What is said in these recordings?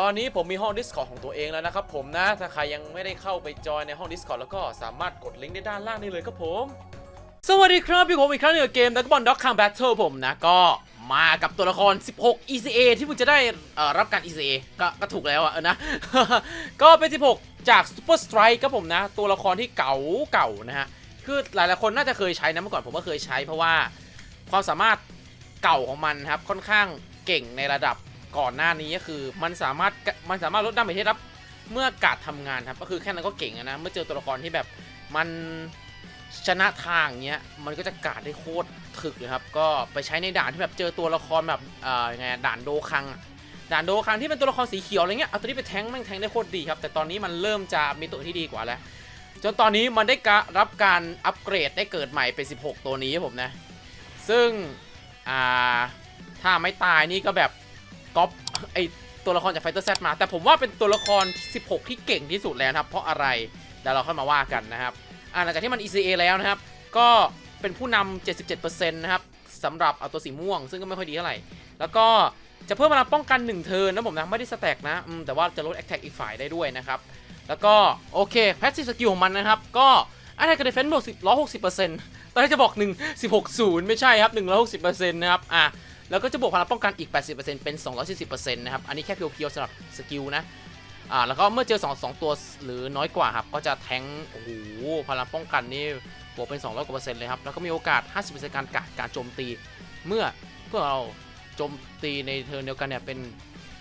ตอนนี้ผมมีห้อง Discord ของตัวเองแล้วนะครับผมนะ ถ้าใครยังไม่ได้เข้าไปจอยในห้อง Discord แล้วก็สามารถกดลิงก์ได้ด้านล่างนี้เลยครับผม สวัสดีครับพี่ผมอีกครั้งหนึงกับเกมดักบอลด็อกคังแบทเทิลผมนะ ก็มากับตัวละคร 16 ECA ที่เพิ่งจะได้อ่อรับการ ECA ก็ก็ถูกแล้วอะนะ ก็เป็น 16 จาก Super Strike ครับผมนะ ตัวละครที่เก่าเก่านะฮะ คือหลายๆคนน่าจะเคยใช้นะเมื่อก่อนผมก็เคยใช้เพราะว่าความสามารถเก่าของมันครับค่อนข้างเก่งในระดับ ก่อนหน้านี้ก็คือ มันสามารถมันสามารถลดดาเมจให้รับเมื่อกาดทำงานครับก็คือแค่นั้นก็เก่งนะเมื่อเจอตัวละครที่แบบมันชนะทางเงี้ยมันก็จะกาดได้โคตรถึกเลยครับก็ไปใช้ในด่านที่แบบเจอตัวละครแบบเอ่อยังไงด่านโดคังด่านโดคังที่เป็นตัวละครสีเขียวอะไรเงี้ยเอาตัวนี้ไปแทงแม่งแทงได้โคตรดีครับแต่ตอนนี้มันเริ่มจะมีตัวที่ดีกว่าแล้ว จนตอนนี้มันได้กะรับการอัปเกรดได้เกิดใหม่เป็น 16 ตัวนี้ครับผมนะ ซึ่งอ่าถ้าไม่ตายนี่ก็แบบ ก๊อปไอตัวละครจากไฟเตอร์แซมา แต่ผมว่าเป็นตัวละคร 16 ที่เก่งที่สุดแล้วครับ เพราะอะไรเดี๋ยวเราค่อยมาว่ากันนะครับอ่าหลังจากที่มัน ECA แล้วนะครับ ก็เป็นผู้นำ77%นะครับสำหรับเอาตัวสีม่วง ซึ่งก็ไม่ค่อยดีเท่าไหร่ แล้วก็จะเพิ่มพลังป้องกัน 1 เทิร์นนะผมนะ ไม่ได้สแต็กนะแต่ว่าจะลดแอคแท็กอีกฝ่ายได้ด้วยนะครับ แล้วก็โอเคแพสซีฟสกิลของมันนะครับ ก็อันนี้ก็เดฟเฟนซ์บวก160%ตอนแรกจะบอก1 16 0ไม่ใช่ครับ160%นะครับ อะ แล้วก็จะบวกพลังป้องกันอีก 80%เป็น 240%นะครับ อันนี้แค่เพียวๆสำหรับสกิลนะ อ่า แล้วก็เมื่อเจอ 2 2 ตัวหรือน้อยกว่าครับ ก็จะแทงโอ้โห พลังป้องกันนี่บวกเป็น 200กว่าเปอร์เซ็นต์เลยครับ แล้วก็มีโอกาส 50%การกาดการโจมตี เมื่อเพื่อเราโจมตีในเทิร์นเดียวกันเนี่ยเป็น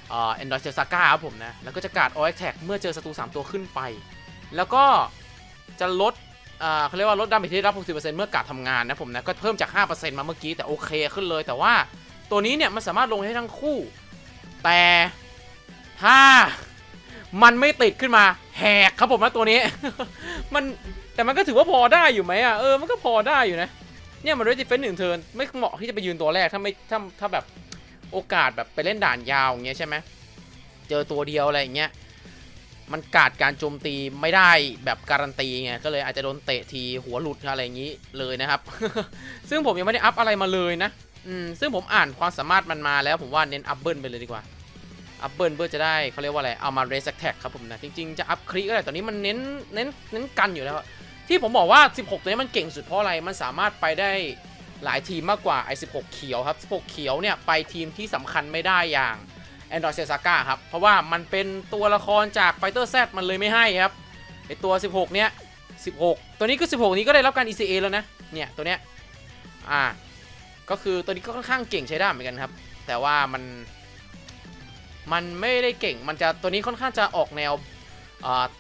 เอ่อ Android c e l Saga ครับผมนะ แล้วก็จะการ์ด All Attack เมื่อเจอศัตรู 3 ตัวขึ้นไป แล้วก็จะลดเขาเรียกว่าลดดาเมจที่ได้รับ 60%เมื่อการดทำงานนะผมนะ ก็เพิ่มจาก 5%มาเมื่อกี้แต่โอเคขึ้นเลย แต่ว่า ตัวนี้เนี่ยมันสามารถลงให้ทั้งคู่ แต่ถ้ามันไม่ติดขึ้นมาแหกครับผมนะตัวนี้ มันแต่มันก็ถือว่าพอได้อยู่ไหมอะเออมันก็พอได้อยู่นะเนี่ยมันเรดิเฟนหนึ่งเทิร์นไม่เหมาะที่จะไปยืนตัวแรกถ้าไม่ถ้าถ้าแบบโอกาสแบบไปเล่นด่านยาวอย่างเงี้ยใช่ไหมเจอตัวเดียวอะไรอย่างเงี้ยมันกาดการโจมตีไม่ได้แบบการันตีไงก็เลยอาจจะโดนเตะทีหัวหลุดอะไรอย่างงี้เลยนะครับ ซึ่งผมยังไม่ได้อัพอะไรมาเลยนะ อืมซึ่งผมอ่านความสามารถมันมาแล้วผมว่าเน้นอัพเบิลไปเลยดีกว่า อัพเบิลเพื่อจะได้เขาเรียกว่าอะไร เอามาเรสแท็กครับผมนะ จริงๆ จะอัพคลิก็ได้ตอนนี้มันเน้นเน้นเน้นกันอยู่แล้ว ที่ผมบอกว่า 16 ตัวนี้มันเก่งสุดเพราะอะไร มันสามารถไปได้หลายทีมมากกว่าไอ้16 เขียวครับ 16 เขียวเนี่ยไปทีมที่สำคัญไม่ได้อย่าง Android c e l Saga ครับ เพราะว่ามันเป็นตัวละครจาก Fighter Z มันเลยไม่ให้ครับไอตัว 16 เนี้ย16 ตัวนี้ก็ 16 นี้ก็ได้รับการ ECA แล้วนะ เนี่ยตัวเนี้ย อ่า ก็คือตัวนี้ก็ค่อนข้างเก่งใช้ได้เหมือนกันครับ แต่ว่ามันมันไม่ได้เก่งมันจะตัวนี้ค่อนข้างจะออกแนว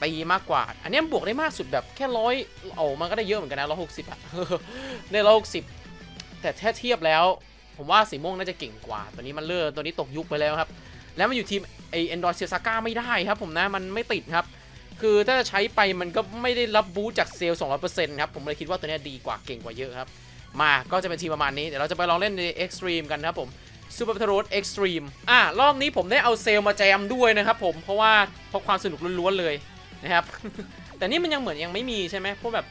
ตีมากกว่า อันนี้บวกได้มากสุดแบบแค่ร้อยโอ้มันก็ได้เยอะเหมือนกันนะร้อยหกสิบอะได้ร้อยหกสิบแต่ถ้าเทียบแล้ว ผมว่าสีม่วงน่าจะเก่งกว่า ตัวนี้มันเลื่อตัวนี้ตกยุคไปแล้วครับ แล้วมันอยู่ทีมไอแอนดอรอยเซียซาก้าไม่ได้ครับ ผมนะมันไม่ติดครับ คือถ้าจะใช้ไปมันก็ไม่ได้รับบูสจากเซลล์200%ครับผมเลยคิดว่าตัวเนี้ยดีกว่าเก่งกว่าเยอะครับ มาก็จะเป็นทีมประมาณนี้ เดี๋ยวเราจะไปลองเล่นใน Extreme กันนะครับผม Super Battle Road Extreme อะ รอบนี้ผมได้เอาเซลมาแจมด้วยนะครับผม เพราะว่าเพราะความสนุกล้วนๆเลยนะครับ แต่นี่มันยังเหมือนยังไม่มีใช่ไหมพวกแบบ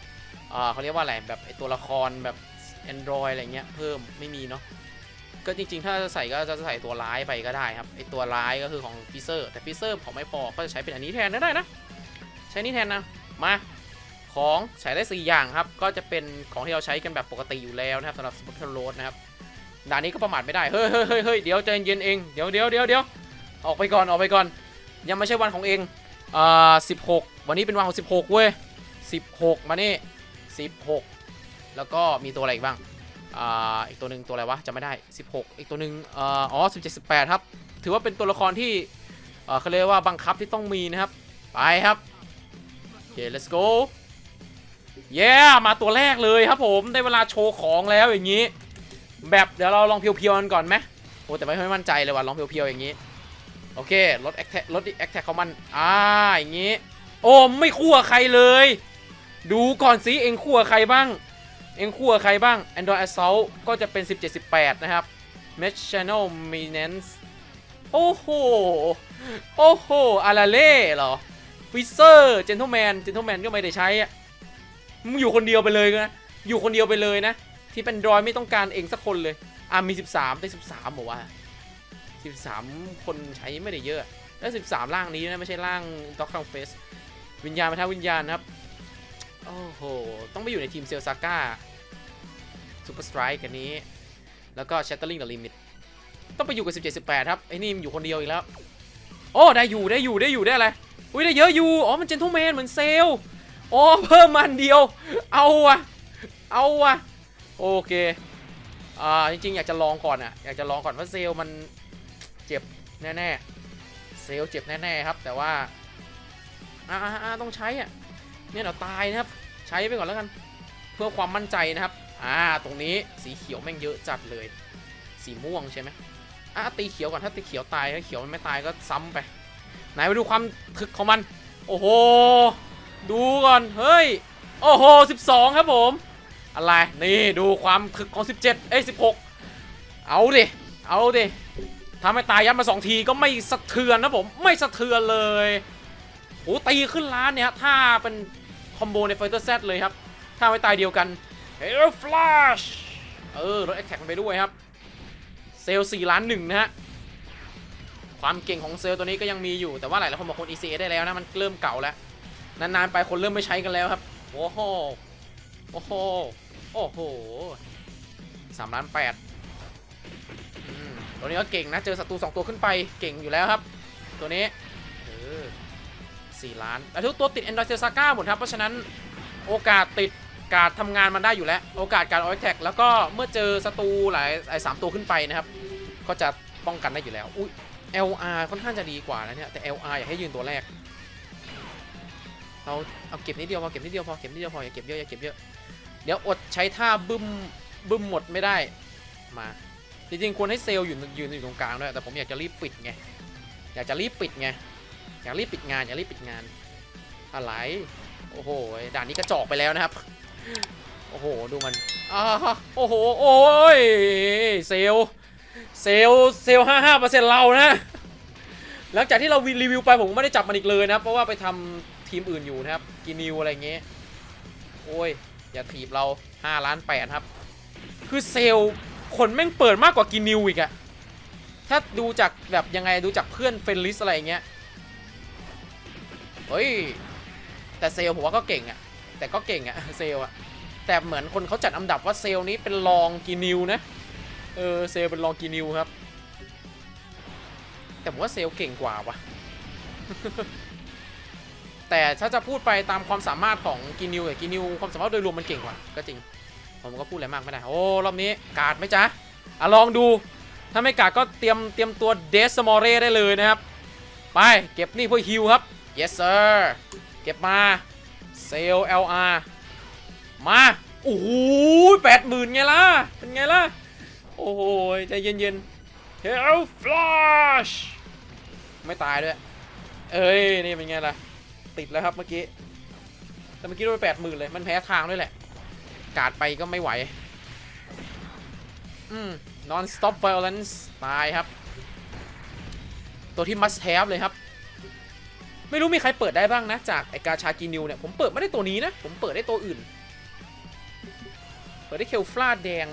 เอ่อเขาเรียกว่าอะไร แบบตัวละครแบบ Android อะไรเงี้ยเพิ่มไม่มีเนาะ ก็จริงๆ ถ้าจะใส่ก็จะใส่ตัวร้ายไปก็ได้ครับ ไอตัวร้ายก็คือของฟิเซอร์ แต่ฟิเซอร์ผมไม่พอ ก็จะใช้เป็นอันนี้แทนก็ได้นะ ใช้นี่แทนนะ มา ของใช้ได้ 4 อย่างครับ ก็จะเป็นของที่เราใช้กันแบบปกติอยู่แล้วนะครับสำหรับสปอร์ตโรดนะครับด่านนี้ก็ประมาทไม่ได้เฮ้ยเฮ้ยเฮ้ยเฮ้ยเดี๋ยวใจเย็นเอง เดี๋ยวเดี๋ยวเดี๋ยวเดี๋ยวออกไปก่อนออกไปก่อน ยังไม่ใช่วันของเองอ่าสิบหกวันนี้เป็นวันของสิบหกเว้ยสิบหกมานี่สิบหกแล้วก็มีตัวอะไรอีกบ้างอ่าอีกตัวหนึ่งตัวอะไรวะจำไม่ได้16อีกตัวหนึ่งอ่าอ๋อ17 18ครับ ถือว่าเป็นตัวละครที่อ่อเขาเรียกว่าบังคับที่ต้องมีนะครับ ไปครับโอเค let's go เย้มาตัวแรกเลยครับผมได้เวลาโชว์ของแล้วอย่างนี้ แบบเดี๋ยวเราลองเพียวๆกันก่อนไหมโอ้แต่ไม่ค่อยมั่นใจเลยว่ะลองเพียวๆอย่างนี้โอเคลดแอคแท็ลดแอคแท็กขอมันอ่าอย่างนี้ โอ้ไม่คู่กับใครเลย ดูก่อนสิเองคู่กับใครบ้าง เองคู่กับใครบ้าง Android Assault ก็จะเป็น 17-18 นะครับ Mesh Channel m i n e n c e โอ้โห โอ้โหอาราเล่เหรอฟิเซอร์เจน t l e แมนเจน t l e แมนก็ไม่ได้ใช้อะ มึงอยู่คนเดียวไปเลยนะอยู่คนเดียวไปเลยนะ ที่เป็นดรอยไม่ต้องการเองสักคนเลยอะมี 13 ได้ 13บอกว่า 13 คนใช้ไม่ได้เยอะได้13 ร่างนี้นะไม่ใช่ร่างด็อกคังเฟสวิญญาณไปท้าวิญญาณครับ โอ้โห ต้องไปอยู่ในทีมเซลซาก้าซูเปอร์สไตร์กันนี้ แล้วก็ Shattering the Limit ต้องไปอยู่กับ 17 18 ครับ ไอ้นี่มันอยู่คนเดียวอีกแล้ว โอ้ ได้อยู่ได้อยู่ได้อยู่ได้อะไร อุ้ยได้เยอะอยู่ อ๋อ มันเจนทูแมนเหมือนเซล โอ้เพิ่มมันเดียว เอาวะเอาวะโอเคอ่าจริงๆ อยากจะลองก่อนอะอยากจะลองก่อนว่าเซลมันเจ็บแน่ๆ เซลเจ็บแน่ๆครับ แต่ว่าอ่าต้องใช้อะเนี่ยเราตายนะครับ ใช้ไปก่อนแล้วกัน เพื่อความมั่นใจนะครับอ่าตรงนี้สีเขียวแม่งเยอะจัดเลย สีม่วงใช่ไหมอะตีเขียวก่อนถ้าตีเขียวตายถ้าเขียวมันไม่ตายก็ซ้ำไป ไหนไปดูความถึกของมัน โอ้โห ดูก่อน เฮ้ย โอ้โห 12 ครับผม อะไร นี่ดูความถึกของ 17 เอ้ย 16 เอาดิ เอาดิถ้าไม่ตายยัดมา 2 ทีก็ไม่สะเทือนนะผม ไม่สะเทือนเลยโอ้ตีขึ้นล้านเนี่ยถ้าเป็นคอมโบในไฟเตอร์เซตเลยครับ ถ้าไม่ตายเดียวกันเฮลฟลาชเออรถแอคแท็กไปด้วยครับ เซลล์4ล้านหนึ่งนะฮะ ความเก่งของเซลล์ตัวนี้ก็ยังมีอยู่แต่ว่าหลายๆคนบอกคน ECA ได้แล้วนะ มันเริ่มเก่าแล้ว นานๆไปคนเริ่มไม่ใช้กันแล้วครับโอ้โหโอ้โหโอ้โหสามล้านแปดตัวนี้ก็เก่งนะ เจอศัตรูสองตัวขึ้นไปเก่งอยู่แล้วครับ ตัวนี้เออสี่ล้านแต่ทุกตัวติด Android เซซาก้าหมดครับ เพราะฉะนั้นโอกาสติดการทำงานมันได้อยู่แล้ว โอกาสการออยแท็กแล้วก็เมื่อเจอศัตรูหลายหลายสามตัวขึ้นไปนะครับ ก็จะป้องกันได้อยู่แล้วอุ้ย LR ค่อนข้างจะดีกว่านะเนี่ยแต่ LR อยากให้ยืนตัวแรก เราเอาเก็บนิดเดียวพอเก็บนิดเดียวพอเก็บนิดเดียวพออย่าเก็บเยอะอย่าเก็บเยอะเดี๋ยวอดใช้ท่าบึ้มบึ้มหมดไม่ได้มาจริงๆควรให้เซลล์อยู่ยืนอยู่ตรงกลางด้วยแต่ผมอยากจะรีบปิดไงอยากจะรีบปิดไงอยากรีบปิดงานอยากรีบปิดงานอะไรโอ้โหด่านนี้กระจอกไปแล้วนะครับโอ้โหดูมันอ้าโอ้โหโอ้ยเซลเซลเซลห้าห้าเปอร์เซ็นต์เรานะหลังจากที่เรารีวิวไปผมไม่ได้จับมันอีกเลยนะเพราะว่าไปทำ ทีมอื่นอยู่นะครับกินิวอะไรเงี้ยโอ้ย อย่าถีบเรา 5 ล้าน8ครับ คือเซลคนแม่งเปิดมากกว่ากินิวอีกอะถ้าดูจากแบบยังไงดูจากเพื่อนเฟนลิสอะไรเงี้ยเฮ้ย แต่เซลผมว่าก็เก่งอะแต่ก็เก่งอะเซลอะแต่เหมือนคนเขาจัดอันดับว่าเซลนี้เป็นรองกินิวนะเออเซลเป็นรองกินิวครับ แต่ผมว่าเซลเก่งกว่าวะ แต่ถ้าจะพูดไปตามความสามารถของกินิวกับกินิวความสามารถโดยรวมมันเก่งกว่าก็จริง ผมก็พูดอะไรมากไม่ได้ โอ้รอบนี้กาดไหมจ๊ะอะลองดู ถ้าไม่กาดก็เตรียมเตรียมตัวเดสมอเร่ได้เลยนะครับ ไปเก็บนี่เพื่อฮิวครับ yes sir เก็บมาเซล LR มาโอ้โหแปดหมื่นไงล่ะ เป็นไงล่ะ โอ้โหใจเย็นๆ Hell Flash ไม่ตายด้วย เอ้ย นี่เป็นไงล่ะ ติดแล้วครับเมื่อกี้ แต่เมื่อกี้โดนไปแปดหมื่นเลย มันแพ้ทางด้วยแหละ กาดไปก็ไม่ไหว อืม non stop violence ตายครับ ตัวที่ must have เลยครับ ไม่รู้มีใครเปิดได้บ้างนะ จากไอกาชากินิวเนี่ย ผมเปิดไม่ได้ตัวนี้นะ ผมเปิดได้ตัวอื่น เปิดได้เคลฟลาแดง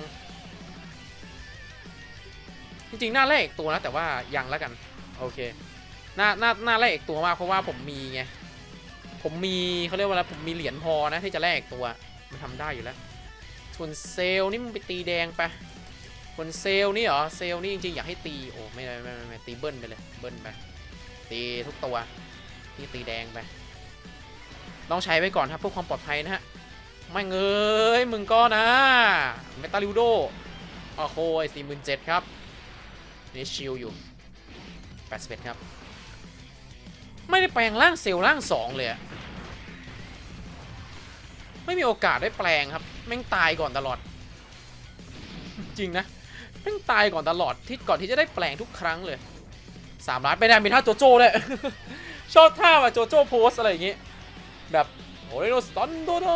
จริงๆ หน้าแรกอีกตัวนะ แต่ว่ายังแล้วกัน โอเคหน้าหน้าหน้าแรกอีกตัวมากเพราะว่าผมมีไง ผมมีเขาเรียกว่าอะไรผมมีเหรียญพอนะที่จะแลกตัว มันทำได้อยู่แล้ว ส่วนเซลนี่มันไปตีแดงไปส่วนเซลนี่เหรอ เซลนี่จริงๆอยากให้ตี โอ้ไม่ไม่ไม่ไม่ไม่ตีเบิ้ลไปเลย เบิ้ลไป ตีทุกตัวนี่ตีแดงไป ต้องใช้ไว้ก่อนครับเพื่อความปลอดภัยนะฮะ ไม่เงยมึงก็นะ เมตาลิวโดโอ้โหสี่หมื่นเจ็ดครับ นี่ชิลอยู่81ครับ ไม่ได้แปลงร่างเซลล์ร่าง2เลยอะ ไม่มีโอกาสได้แปลงครับ แม่งตายก่อนตลอด จริงนะ แม่งตายก่อนตลอดที่ก่อนที่จะได้แปลงทุกครั้งเลย3ล้านไปได้มีท่าโจโจ้เลยชอบท่าว่าโจโจ้โพสอะไรอย่างงี้ แบบโอ้ยโนสตันโดโด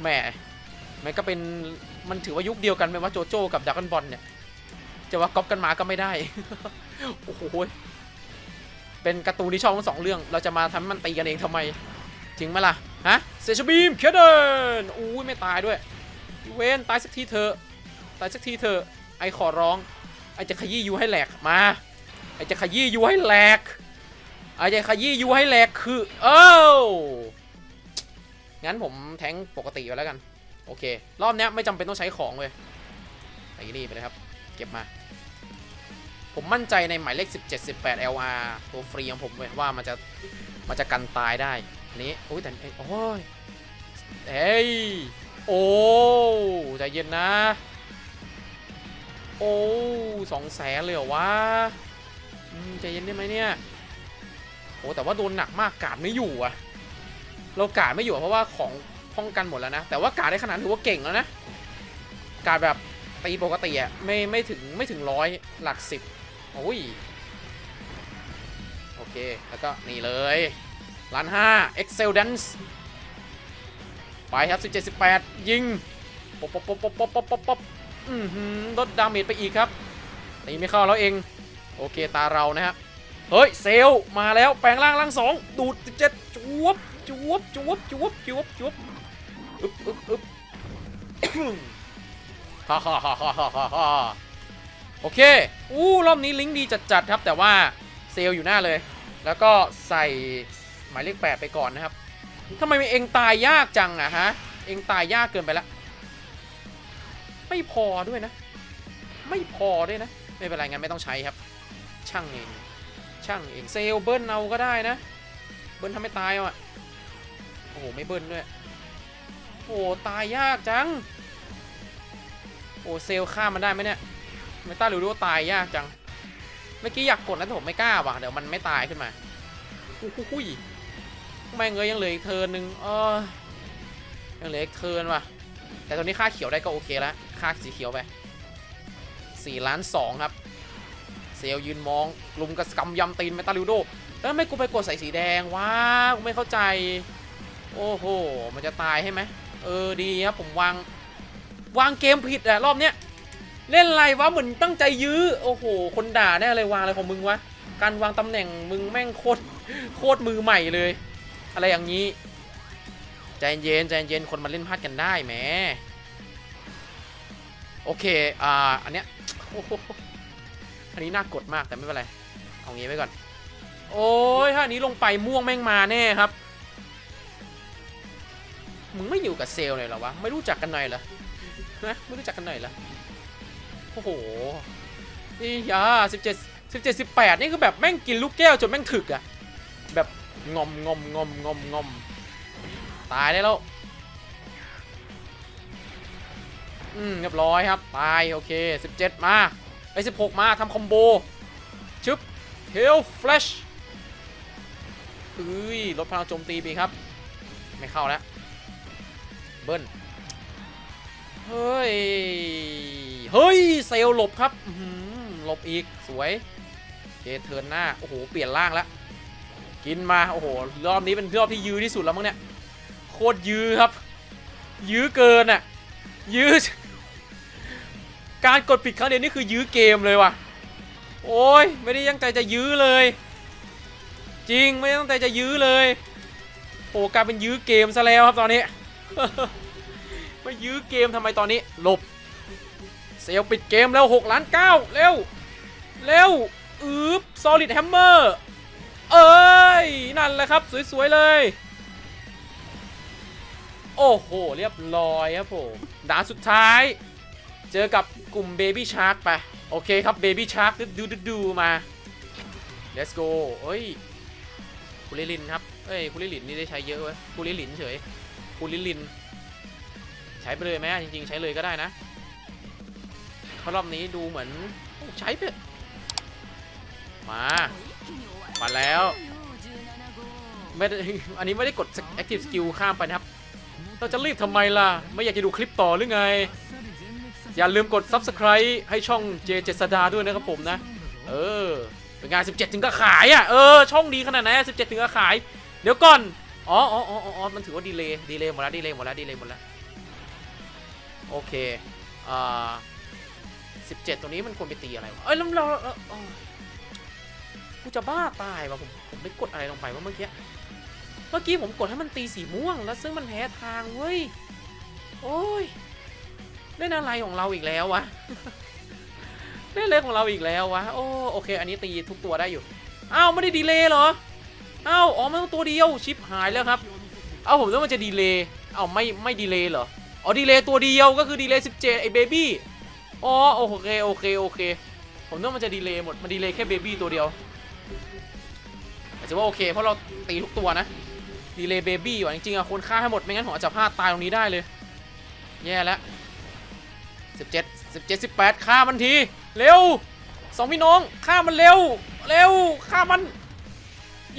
แหมมันก็เป็นมันถือว่ายุคเดียวกันไหมว่าโจโจ้กับดักกันบอลเนี่ยจะว่าก๊อปกันมาก็ไม่ได้ โอ้โหเป็นการ์ตูนที่ชอบทั้งสองเรื่อง เราจะมาทำให้มันตีกันเองทำไม จริงไหมล่ะ ฮะ เซชบีมเคเดนอุ้ยไม่ตายด้วยเวนตายสักทีเถอะ ตายสักทีเถอะ ไอขอร้อง ไอจะขยี้ยูให้แหลก มา ไอจะขยี้ยูให้แหลก ไอจะขยี้ยูให้แหลกคือ เอ้างั้นผมแทงปกติไปแล้วกัน โอเค รอบนี้ไม่จำเป็นต้องใช้ของเลยไอ้นี่ไปเลยครับ เก็บมา ผมมั่นใจในหมายเลข 17 18 LR ตัวฟรีของผมเว้ยว่ามันจะ มันจะกันตายได้ นี้โอ้ยแต่เอ้ยโอ้ยเฮ้ยโอ้ใจเย็นนะ โอ้สองแสนเลยเหรอวะใจเย็นได้ไหมเนี่ยโอ้แต่ว่าโดนหนักมากกาดไม่อยู่อะเรากาดไม่อยู่เพราะว่าของป้องกันหมดแล้วนะ แต่ว่ากาดได้ขนาดถือว่าเก่งแล้วนะกาดแบบตีปกติอะไม่ไม่ถึงไม่ถึงร้อยหลักสิบโอ้ยโอเค แล้วก็นี่เลย ล้านห้า Excel Dance ไปครับ17 18ยิงป๊อปป๊อปปปปปปปปปป๊อปป๊อปอือหือลดดาเมจไปอีกครับตีไม่เข้าแล้วเอง โอเคตาเรานะฮะเฮ้ย เซลมาแล้วแปลงร่างร่างสองดูด17จวบจวบจวบจวบจวบจวบอึบอึบอึบฮ่าฮ่าฮ่าฮ่าฮ่าฮ่าฮ่าโอเค อู้รอบนี้ลิงก์ดีจัดๆครับ แต่ว่าเซลอยู่หน้าเลย แล้วก็ใส่ หมายเลข8ไปก่อนนะครับทำไมเองตายยากจังอะฮะ เองตายยากเกินไปละ ไม่พอด้วยนะ ไม่พอด้วยนะ ไม่เป็นไรงั้นไม่ต้องใช้ครับ ช่างเอง ช่างเอง เซล์เบิ้ลเอาก็ได้นะ เบิ้ลทำไม่ตายเอาอะโอ้โห ไม่เบิ้ลด้วย โอ้ตายยากจัง โอ้เซลลฆ่ามันได้ไหมเนี่ย ไม่ต้ารู้ด้วยว่าตายยากจัง เมื่อกี้อยากกดนะแต่ผมไม่กล้าว่ะ เดี๋ยวมันไม่ตายขึ้นมาอุ้ย แม่งเลยยังเหลืออีกเทิร์นหนึ่งเออยังเหลืออีกเทิร์นว่ะ แต่ตอนนี้ค่าเขียวได้ก็โอเคแล้วค่าสีเขียวไปสี่ล้านสองครับ เซลยืนมองลุมกระกำยำตีนเมตาลิวโดแล้วไม่กูไปกดใส่สีแดงว้ากูไม่เข้าใจ โอ้โห มันจะตายใช่ไหมเออดีครับผมวางวางเกมผิดอะรอบเนี้ยเล่นไรวะเหมือนตั้งใจยื้อโอ้โห คนด่าแน่เลยวางอะไรของมึงวะการวางตำแหน่งมึงแม่งโคตรโคตรมือใหม่เลย อะไรอย่างนี้ ใจเย็นใจเย็นคนมาเล่นพลาดกันได้แหมโอเค อ่า อันเนี้ยอันนี้น่ากดมากแต่ไม่เป็นไร เอางี้ไว้ก่อน โอ้ยถ้าอันนี้ลงไปม่วงแม่งมาแน่ครับ มึงไม่อยู่กับเซลเลยเหรอวะ ไม่รู้จักกันหน่อยเหรอ นะไม่รู้จักกันหน่อยเหรอ โอ้โหนี่ยาสิบเจ็ดสิบเจ็ดสิบแปดนี่คือแบบแม่งกินลูกแก้วจนแม่งถึกอะ งอมงอมงอมงอมงอมตายได้แล้ว อืมเรียบร้อยครับ ตาย โอเค 17 มาไอ้16 มาทำคอมโบ ชึบเฮลฟลชเอ้ยลดพลังโจมตีไปครับ ไม่เข้าแล้ว เบิ้ลเฮ้ย เฮ้ย เซลหลบครับหลบอีกสวย โอเค เทิร์นหน้า โอ้โห เปลี่ยนร่างแล้ว กินมา โอ้โห รอบนี้เป็นรอบที่ยื้อที่สุดแล้วมั้งเนี่ย โคตรยื้อครับ ยื้อเกินอะ ยื้อ การกดผิดครั้งเดียวนี่คือยื้อเกมเลยว่ะ โอ้ย ไม่ได้ตั้งใจจะยื้อเลย จริง ไม่ได้ตั้งใจจะยื้อเลย โอ้กลายเป็นยื้อเกมซะแล้วครับตอนนี้ ไมายื้อเกมทำไมตอนนี้ หลบ เซลลปิดเกมแล้ว6ล้าน9เร็ว เร็ว อืบ solid hammer เอ้ย นั่นแหละครับ สวย ๆ เลย โอ้โห เรียบร้อยครับผมด่านสุดท้าย เจอกับกลุ่ม Baby Shark ไป โอเคครับ Baby Shark ดูดูดูดูมา let's go เอ้ยคุลิลินครับ เอ้ยคุลิลินนี่ได้ใช้เยอะเว้ยคุลิลินเฉยคุลิลิน ใช้ไปเลยไหมจริง ๆ ใช้เลยก็ได้นะเพราะรอบนี้ดูเหมือนใช้ไปะมา มาแล้ว ไม่ได้ อันนี้ไม่ได้กด active skill ข้ามไปนะครับ เราจะรีบทำไมล่ะ ไม่อยากจะดูคลิปต่อหรือไง อย่าลืมกด subscribe ให้ช่องเจเจษดาด้วยนะครับผมนะ เออ เป็นงาน 17 ถึงก็ขายอะ เออ ช่องดีขนาดไหน17 ถึงก็ขาย เดี๋ยวก่อนอ๋ออ๋ออ๋ออ๋อมันถือว่าดีเลย์ ดีเลย์หมดแล้ว ดีเลย์หมดแล้ว ดีเลย์หมดแล้ว โอเค อ่า 17 ตัวนี้มันควรไปตีอะไรวะ เอ้ยแล้วเราเอ่ออ๋อ กูจะบ้าตายว่ะผมผมไปกดอะไรลงไปวะเมื่อกี้ เมื่อกี้ผมกดให้มันตีสีม่วง แล้วซึ่งมันแพ้ทางเว้ย โอ้ยเล่นอะไรของเราอีกแล้ววะเล่นเล่นของเราอีกแล้ววะ โอ้โอเค อันนี้ตีทุกตัวได้อยู่ อ้าวไม่ได้ดีเลย์เหรอ อ้าวอ๋อมันต้องตัวเดียวชิปหายแล้วครับ เอาผมว่ามันจะดีเลย์เอ้าไม่ไม่ดีเลย์เหรอ อ๋อดีเลย์ตัวเดียวก็คือดีเลย์17ไอ้เบบี้ อ๋อโอเคโอเคโอเค ผมว่ามันจะดีเลย์หมด มันดีเลย์แค่เบบี้ตัวเดียว อว่าโอเค เพราะเราตีทุกตัวนะดีเลย์เบบี้ว่ะจริงๆอะควรฆ่าให้หมดไม่งั้นผมอาจจะพลาดตายตรงนี้ได้เลย แย่แล้ว17 17 18ฆ่ามันที เร็วสองพี่น้องฆ่ามันเร็ว เร็วฆ่ามัน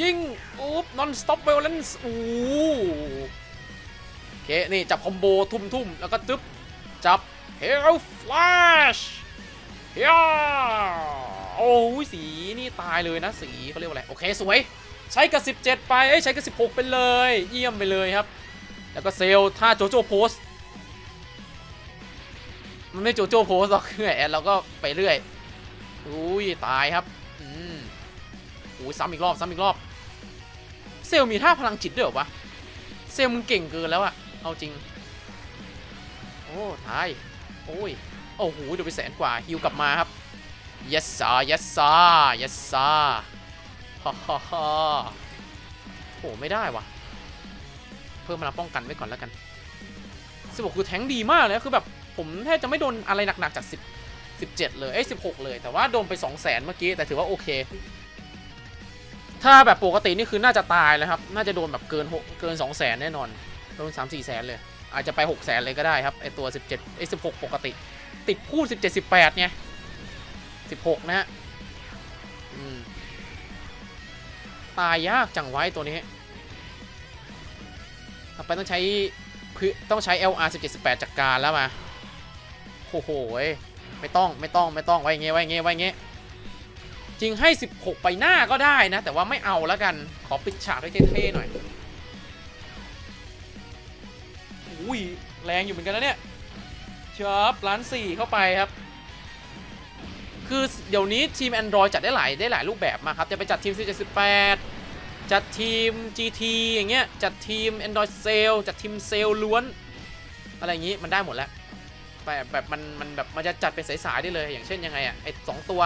ยิงอุ๊บ non stop violence อู้โอเค นี่ จับคอมโบทุ่มๆ แล้วก็จึ๊บ จับ Hell Flash ย่าโอ้ยสีนี่ตายเลยนะสีเขาเรียกว่าอะไร โอเค สวย ใช้กับ 17 ไปเอ้ยใช้กับ 16 ไปเลย เยี่ยมไปเลยครับ แล้วก็เซลท่าโจโจโพสมันไม่โจโจโพสหรอกแหมเราก็ไปเรื่อยอุ้ยตายครับอืมอุ้ยซ้ำอีกรอบซ้ำอีกรอบ เซลมีท่าพลังจิตด้วยหรอวะเซลลมึงเก่งเกินแล้วอะเอาจริง โอ้ตายโอ้ยโอ้โหเดี๋ยวไปแสนกว่าฮิวกลับมาครับ yes sir yes sir yes sir ฮ่าฮ่าฮ่าโอ้ไม่ได้วะเพิ่มพลังป้องกันไว้ก่อนแล้วกันสิบหกคือแทงดีมากเลยคือแบบผมแทบจะไม่โดนอะไรหนักๆจากสิบสิบเจ็ดเลยเอ้สิบหกเลย แต่ว่าโดนไปสองแสนเมื่อกี้แต่ถือว่าโอเค ถ้าแบบปกตินี่คือน่าจะตายแล้วครับ น่าจะโดนแบบเกินหกเกินสองแสนแน่นอนโดนสามสี่แสนเลย อาจจะไปหกแสนเลยก็ได้ครับไอตัวสิบเจ็ดไอสิบหกปกติ ติดพูดสิบเจ็ดสิบแปดไงสิบหกนะฮะอืม ตายยากจังไว้ตัวนี้ต่อไปต้องใช้ต้องใช้ LR 17 18จากการแล้วมาโอ้โหไม่ต้องไม่ต้องไม่ต้องไว้เงี้ยไว้เงี้ยไว้เงี้ยจริงให้ 16 ไปหน้าก็ได้นะ แต่ว่าไม่เอาแล้วกันขอปิดฉากด้วยเท่ๆหน่อยอุ้ยแรงอยู่เหมือนกันนะเนี่ยเชับล้านสี่เข้าไปครับ คือเดี๋ยวนี้ทีม Android จัดได้หลายได้หลายรูปแบบมาครับ จะไปจัดทีม1718จัดทีม GT อย่างเงี้ย จัดทีม Android Sale จัดทีมเซลล้วน อะไรอย่างงี้มันได้หมดแล้วแบบแบบมันมันแบบมันจะจัดเป็นสายๆได้เลย อย่างเช่นยังไงอะไอสองตัว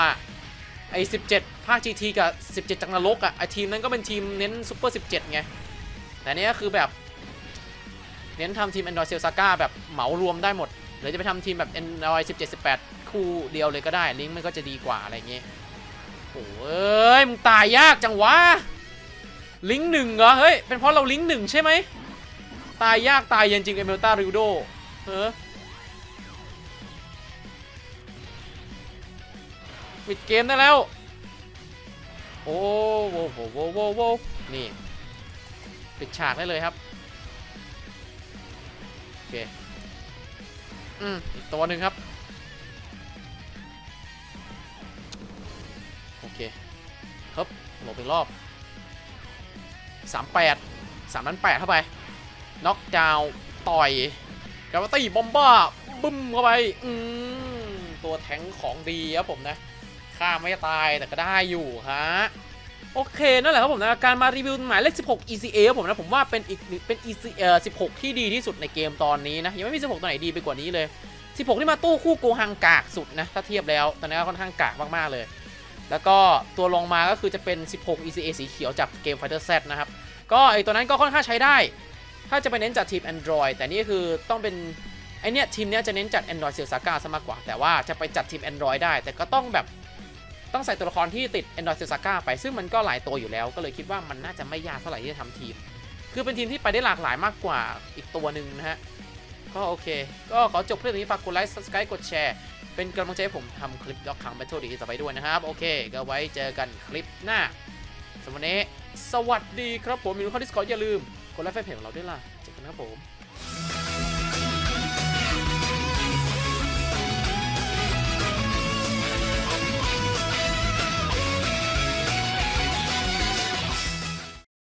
ไอ17ภาค GT กับ 17จักรนรกอะไอทีมนั้นก็เป็นทีมเน้นซูเปอร์17ไง แต่เนี้ยคือแบบ เน้นทำทีม Android Sale Saga แบบเหมารวมได้หมด หรือจะไปทำทีมแบบ Android 17 18 คู่เดียวเลยก็ได้ลิงก์มันก็จะดีกว่าอะไรเงี้ยโอ้ยมึงตายยากจังวะลิงก์หนึ่งเหรอเฮ้ยเป็นเพราะเราลิงก์หนึ่งใช่ไหมตายยากตายเย็นจริงเอเมลตาริวโดเออปิดเกมได้แล้ว โอ้โหโว้โวโวโวนี่ ปิดฉากได้เลยครับ โอเค อืมอีกตัวหนึ่งครับ เคครับหลบอีกรอบสามแปดสามนั้นแปดเข้าไป น็อกดาวต่อยกราฟตี้บอมบ้า บึ้มเข้าไป อืมตัวแทงของดีครับผมนะฆ่าไม่ตายแต่ก็ได้อยู่ฮะโอเค นั่นแหละครับผมนะ การมารีวิวหมายเลข 16 ECA ครับผมนะ ผมว่าเป็นอีกเป็น EC เอ่อ16 ที่ดีที่สุดในเกมตอนนี้นะ ยังไม่มี 16 ตัวไหนดีไปกว่านี้เลย 16 ที่มาตู้คู่โกฮังกากสุดนะ ถ้าเทียบแล้วตอนนี้ก็ค่อนข้างกากมาก ๆ เลย แล้วก็ตัวลงมาก็คือจะเป็น 16 ECA สีเขียวจากเกม Fighter Z นะครับ ก็ไอตัวนั้นก็ค่อนข้างใช้ได้ ถ้าจะไปเน้นจัดทีม Android แต่นี่คือต้องเป็นไอเนี้ยทีมเนี้ยจะเน้นจัด Android s a l Saga ซะมากกว่า แต่ว่าจะไปจัดทีม Android ได้ แต่ก็ต้องแบบต้องใส่ตัวละครที่ติด Android s a l Saga ไป ซึ่งมันก็หลายตัวอยู่แล้ว ก็เลยคิดว่ามันน่าจะไม่ยากเท่าไหร่ที่จะทำทีม คือเป็นทีมที่ไปได้หลากหลายมากกว่าอีกตัวหนึ่งนะฮะ ก็โอเค ก็ขอจบคลิปนี้ฝากกดไลค์ subscribe กดแชร์ เป็นกำลังใจให้ผมทำคลิปยกขัง Battle ดีต่อไปด้วยนะครับ โอเค ก็ไว้เจอกันคลิปหน้าสำหรับวันนี้สวัสดีครับผมมีลูกค้าดิสคอร์อย่าลืมกดไลค์แฟนเพจของเราด้วยล่ะเจอกันนะครับผม